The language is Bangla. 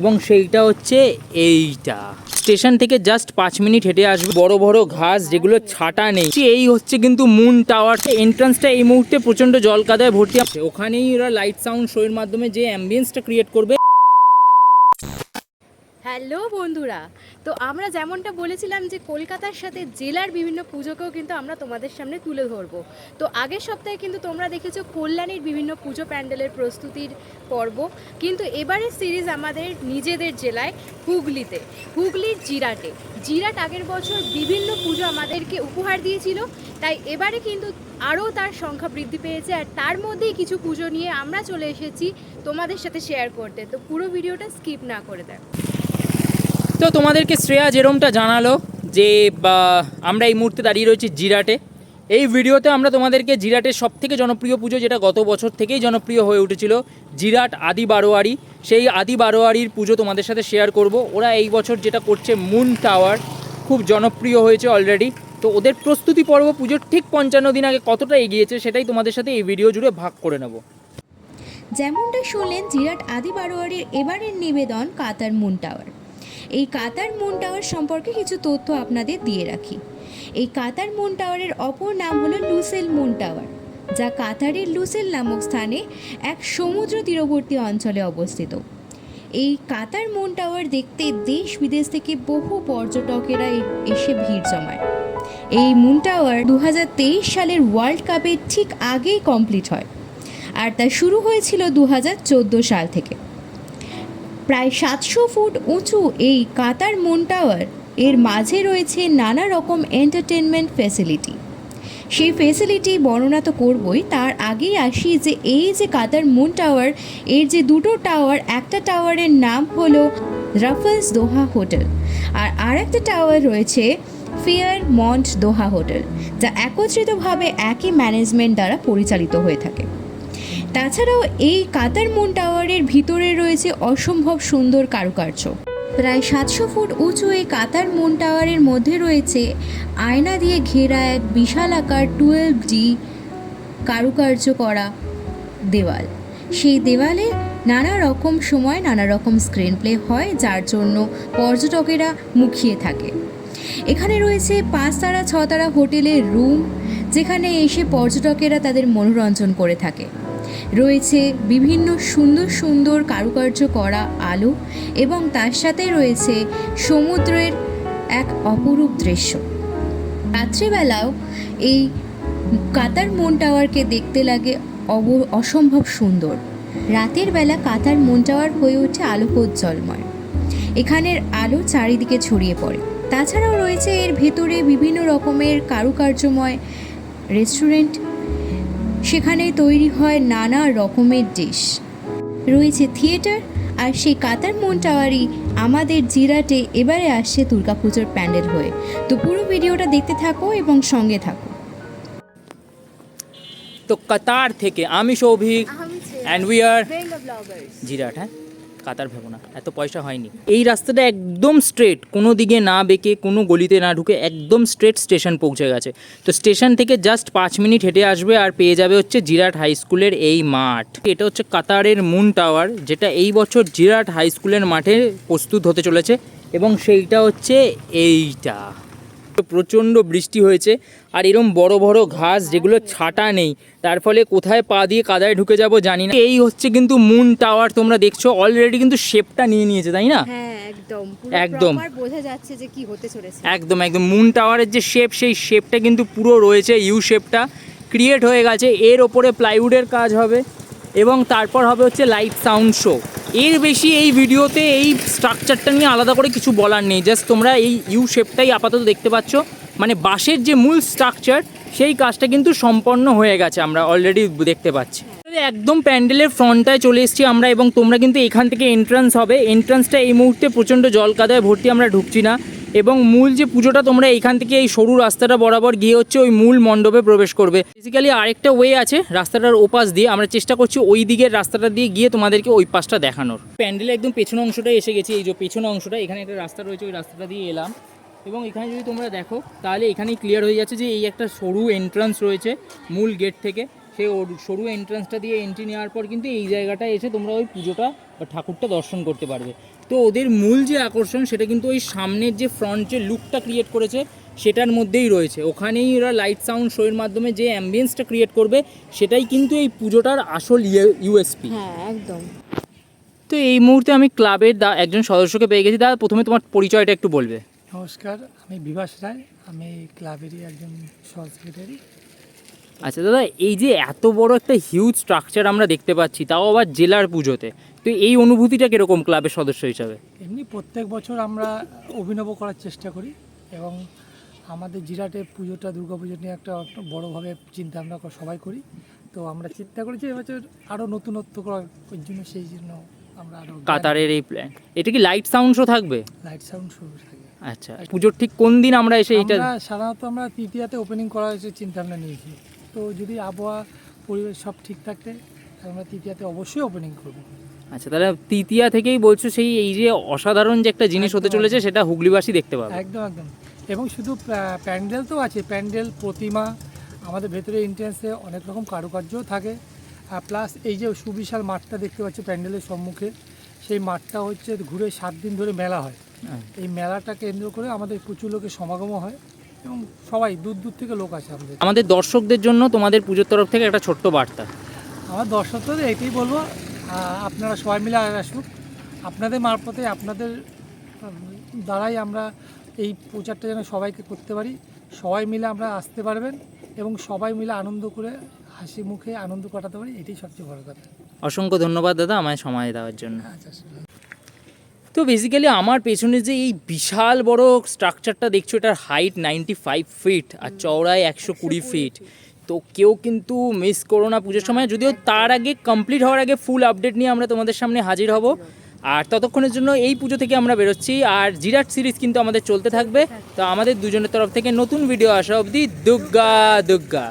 এবং সেইটা হচ্ছে এইটা। স্টেশন থেকে জাস্ট পাঁচ মিনিট হেঁটে আসবে। বড় বড় ঘাস যেগুলো ছাটা নেই। এই হচ্ছে কিন্তু মুন টাওয়ার এন্ট্রান্সটা এই মুহূর্তে প্রচণ্ড জল কাদায় ভর্তি ওখানেই ওরা লাইট সাউন্ড শোয়ের মাধ্যমে যে অ্যাম্বিয়েন্সটা ক্রিয়েট করবে হ্যালো বন্ধুরা, তো আমরা যেমনটা বলেছিলাম যে কলকাতার সাথে জেলার বিভিন্ন পুজোকেও কিন্তু আমরা তোমাদের সামনে তুলে ধরবো। তো আগের সপ্তাহে কিন্তু তোমরা দেখেছ কল্যাণীর বিভিন্ন পুজো প্যান্ডেলের প্রস্তুতির পর্ব, কিন্তু এবারের সিরিজ আমাদের নিজেদের জেলায় হুগলিতে। হুগলির জিরাটে। জিরাট আগের বছর বিভিন্ন পুজো আমাদেরকে উপহার দিয়েছিল, তাই এবারে কিন্তু আরও তার সংখ্যা বৃদ্ধি পেয়েছে আর তার মধ্যেই কিছু পুজো নিয়ে আমরা চলে এসেছি তোমাদের সাথে শেয়ার করতে। তো পুরো ভিডিওটা স্কিপ না করে দেয় তো তোমাদেরকে শ্রেয়া যেরমটা জানালো যে আমরা এই মুহূর্তে দাঁড়িয়ে রয়েছি জিরাটে। এই ভিডিওতে আমরা তোমাদেরকে জিরাটের সব থেকে জনপ্রিয় পুজো, যেটা গত বছর থেকেই জনপ্রিয় হয়ে উঠেছিল, জিরাট আদি বারোয়ারি। সেই আদি বারোয়ারির পুজো তোমাদের সাথে শেয়ার করব। ওরা এই বছর যেটা করছে মুন টাওয়ার খুব জনপ্রিয় হয়েছে অলরেডি তো ওদের প্রস্তুতি পর্ব পুজোর ঠিক পঞ্চান্ন দিন আগে কতটা এগিয়েছে, সেটাই তোমাদের সাথে এই ভিডিও জুড়ে ভাগ করে নেব। যেমনটা শুনলেন, জিরাট আদি বারোয়ারির এবারের নিবেদন কাতার মুন টাওয়ার এই কাতার মুন টাওয়ার সম্পর্কে কিছু তথ্য আপনাদের দিয়ে রাখি। এই কাতার মুন টাওয়ারের অপর নাম হলো লুসেল মুন টাওয়ার, যা কাতারের লুসেল নামক স্থানে এক সমুদ্র তীরবর্তী অঞ্চলে অবস্থিত। এই কাতার মুন টাওয়ার দেখতে দেশ বিদেশ থেকে বহু পর্যটকেরা এসে ভিড় জমায়। এই মুন টাওয়ার দু হাজার তেইশ সালের ওয়ার্ল্ড কাপের ঠিক আগেই কমপ্লিট হয়, আর তা শুরু হয়েছিল দু হাজার চোদ্দ সাল থেকে। প্রায় সাতশো ফুট উঁচু এই কাতার মুন টাওয়ার, এর মাঝে রয়েছে নানা রকম এন্টারটেনমেন্ট ফ্যাসিলিটি সেই ফেসিলিটি বর্ণনা তো করবই, তার আগেই আসি যে এই যে কাতার মুন টাওয়ার, এর যে দুটো টাওয়ার, একটা টাওয়ারের নাম হলো রাফলস দোহা হোটেল আর আরেকটা টাওয়ার রয়েছে ফিয়ার মন্ট দোহা হোটেল যা একত্রিতভাবে একই ম্যানেজমেন্ট দ্বারা পরিচালিত হয়ে থাকে। তাছাড়াও এই কাতার মুন টাওয়ারের ভিতরে রয়েছে অসম্ভব সুন্দর কারুকার্য। প্রায় সাতশো ফুট উঁচু এই কাতার মুন টাওয়ারের মধ্যে রয়েছে আয়না দিয়ে ঘেরা এক বিশাল আকার টুয়েলভ ডি কারুকার্য করা দেওয়াল। সেই দেওয়ালে নানা রকম সময় নানা রকম স্ক্রিন প্লে হয়, যার জন্য পর্যটকেরা মুখিয়ে থাকে। এখানে রয়েছে পাঁচ তারা ছ তারা হোটেলের রুম যেখানে এসে পর্যটকেরা তাদের মনোরঞ্জন করে থাকে। রয়েছে বিভিন্ন সুন্দর সুন্দর কারুকার্য করা আলো এবং তার সাথে রয়েছে সমুদ্রের এক অপরূপ দৃশ্য। রাত্রিবেলাও এই কাতার মুন টাওয়ারকে দেখতে লাগে অব, অসম্ভব সুন্দর। রাতের বেলা কাতার মুন টাওয়ার হয়ে ওঠে আলোকোজ্জ্বলময়। এখানের আলো চারিদিকে ছড়িয়ে পড়ে। তাছাড়াও রয়েছে এর ভেতরে বিভিন্ন রকমের কারুকার্যময় রেস্টুরেন্ট সেখানে তৈরি হয় নানা রকমের ডিশ রয়েছে থিয়েটার আর সেই কাতার মন টাওয়ারই আমাদের জিরাটে এবারে আসছে দুর্গাপুজোর প্যান্ডেল হয়ে। তো পুরো ভিডিওটা দেখতে থাকো এবং সঙ্গে থাকো। তো কাতার থেকে আমি Souvik and we are Jirat হ্যাঁ? কাতার ভেবো না, এত পয়সা হয়নি। এই রাস্তাটা একদম স্ট্রেট কোনো দিকে না বেঁকে, কোনো গলিতে না ঢুকে একদম স্ট্রেট স্টেশন পৌঁছে গেছে। তো স্টেশন থেকে জাস্ট পাঁচ মিনিট হেঁটে আসবে আর পেয়ে যাবে হচ্ছে জিরাট হাই স্কুলের এই মাঠ। এটা হচ্ছে কাতারের মুন টাওয়ার যেটা এই বছর জিরাট হাই স্কুলের মাঠে প্রস্তুত হতে চলেছে এবং সেইটা হচ্ছে এইটা। প্রচণ্ড বৃষ্টি হয়েছে আর এরম বড় বড় ঘাস যেগুলো ছাটা নেই তার ফলে কোথায় পা দিয়ে কাদায় ঢুকে যাব জানি না। এই হচ্ছে কিন্তু মুন টাওয়ার তোমরা দেখছ অলরেডি কিন্তু শেপটা নিয়ে নিয়েছে তাই না? হ্যাঁ একদম। একদম। বোঝা যাচ্ছে যে কি হতে চলেছে। একদম একদম। মুন টাওয়ারের যে শেপ সেই শেপটা কিন্তু পুরো রয়েছে ইউ শেপটা ক্রিয়েট হয়ে গেছে এর ওপরে প্লাইউডের কাজ হবে এবং তারপর হবে হচ্ছে লাইট সাউন্ড শো এর বেশি এই ভিডিওতে এই স্ট্রাকচারটা নিয়ে আলাদা করে কিছু বলার নেই। জাস্ট তোমরা এই ইউ শেপটাই আপাতত দেখতে পাচ্ছ। মানে বাঁশের যে মূল স্ট্রাকচার সেই কাজটা কিন্তু সম্পন্ন হয়ে গেছে আমরা অলরেডি দেখতে পাচ্ছি। একদম প্যান্ডেলের ফ্রন্টটায় চলে এসেছি আমরা এবং তোমরা কিন্তু এখান থেকে এন্ট্রান্স হবে। এন্ট্রান্সটা এই মুহূর্তে প্রচণ্ড জল কাদায় ভর্তি আমরা ঢুকছি না। এবং মূল যে পুজোটা তোমরা এইখান থেকে এই সরু রাস্তাটা বরাবর গিয়ে হচ্ছে ওই মূল মণ্ডপে প্রবেশ করবে। বেসিক্যালি আরেকটা ওয়ে আছে রাস্তাটার ওপাশ দিয়ে। আমরা চেষ্টা করছি ওই দিকের রাস্তাটা দিয়ে গিয়ে তোমাদেরকে ওই পাশটা দেখানোর। প্যান্ডেলের একদম পেছনে অংশটা এসে গেছি। এই যে পেছনে অংশটা, এখানে একটা রাস্তা রয়েছে, ওই রাস্তাটা দিয়ে এলাম। এবং এখানে যদি তোমরা দেখো, তাহলে এখানেই ক্লিয়ার হয়ে যাচ্ছে যে এই একটা সরু এন্ট্রান্স রয়েছে মূল গেট থেকে। সেই সরু এন্ট্রান্সটা দিয়ে এন্ট্রি নেওয়ার পর কিন্তু এই জায়গাটায় এসে তোমরা ওই পুজোটা বা ঠাকুরটা দর্শন করতে পারবে। তো ওদের মূল যে আকর্ষণ সেটা কিন্তু ওই সামনের যে ফ্রন্ট যে লুকটা ক্রিয়েট করেছে সেটার মধ্যেই রয়েছে। ওখানেই ওরা লাইট সাউন্ড শোয়ের মাধ্যমে যে অ্যাম্বিয়েন্সটা ক্রিয়েট করবে সেটাই কিন্তু এই পুজোটার আসল ইউএসপি হ্যাঁ একদম। তো এই মুহূর্তে আমি ক্লাবের দা একজন সদস্যকে পেয়ে গেছি। দাদা প্রথমে তোমার পরিচয়টা একটু বলবে। নমস্কার আমি বিভাস রায়। আমি ক্লাবেরই একজন সেক্রেটারি আচ্ছা দাদা এই যে এত বড় একটা হিউজ স্ট্রাকচার আমরা দেখতে পাচ্ছি তাও আবার জেলার পুজোতে। তো এই অনুভূতিটা কীরকম ক্লাবের সদস্য হিসাবে? এমনি প্রত্যেক বছর আমরা অভিনব করার চেষ্টা করি এবং আমাদের জিরাটে পুজোটা দুর্গা পুজো নিয়ে একটা বড়োভাবে চিন্তা আমরা সবাই করি। তো আমরা চিন্তা করেছি এবছর আরও নতুনত্ব করার ওই জন্য সেই জন্য আমরা আরও কাতারের এই প্ল্যান এটা কি লাইট সাউন্ড শো থাকবে? লাইট সাউন্ড শুরু থাকে। আচ্ছা পুজোর ঠিক কোন দিন আমরা এসে আমরা সাধারণত আমরা তৃতীয়াতে ওপেনিং করার চিন্তা ভাবনা নিয়েছি। তো যদি আবহাওয়া পরিবেশ সব ঠিক থাকতে তাহলে আমরা তৃতীয়াতে অবশ্যই ওপেনিং করব। আচ্ছা তাহলে তৃতীয়া থেকেই বলছো সেই এই যে অসাধারণ যে একটা জিনিস হতে চলেছে সেটা হুগলিবাসী দেখতে পাবে। একদম একদম। এবং শুধু প্যান্ডেল তো আছে প্যান্ডেল প্রতিমা আমাদের ভেতরে এন্ট্রেন্সে অনেক রকম কারুকার্যও থাকে। আর প্লাস এই যে সুবিশাল মাঠটা দেখতে পাচ্ছি প্যান্ডেলের সম্মুখে সেই মাঠটা হচ্ছে ঘুরে সাত দিন ধরে মেলা হয়। হ্যাঁ। এই মেলাটা কেন্দ্র করে আমাদের প্রচুর লোকের সমাগমও হয় এবং সবাই দূর দূর থেকে লোক আসে আমাদের। আমাদের দর্শকদের জন্য তোমাদের পুজোর তরফ থেকে একটা ছোট্ট বার্তা। আমার দর্শকদের এটাই বলব আপনারা সবাই মিলে আসুক। আপনাদের মারফতে আপনাদের দ্বারাই আমরা এই প্রচারটা যেন সবাইকে করতে পারি। সবাই মিলে আমরা আসতে পারবেন এবং সবাই মিলে আনন্দ করে হাসি মুখে আনন্দ কাটাতে পারি এটাই সবচেয়ে বড় কথা। অসংখ্য ধন্যবাদ দাদা আমায় সময় দেওয়ার জন্য। আচ্ছা তো বেসিক্যালি আমার পেছনে যে এই বিশাল বড় স্ট্রাকচারটা দেখছ এটার হাইট নাইনটি ফাইভ ফিট আর চওড়ায় একশো কুড়ি ফিট তো কেউ কিন্তু মিস করো না পুজোর সময়। যদিও তার আগে কমপ্লিট হওয়ার আগে ফুল আপডেট নিয়ে আমরা তোমাদের সামনে হাজির হব। আর ততক্ষণের জন্য এই পুজো থেকে আমরা বেরোচ্ছি। আর জিরাট সিরিজ কিন্তু আমাদের চলতে থাকবে। তো আমাদের দুজনের তরফ থেকে নতুন ভিডিও আসা অবধি দুগ্গা দুগ্গা।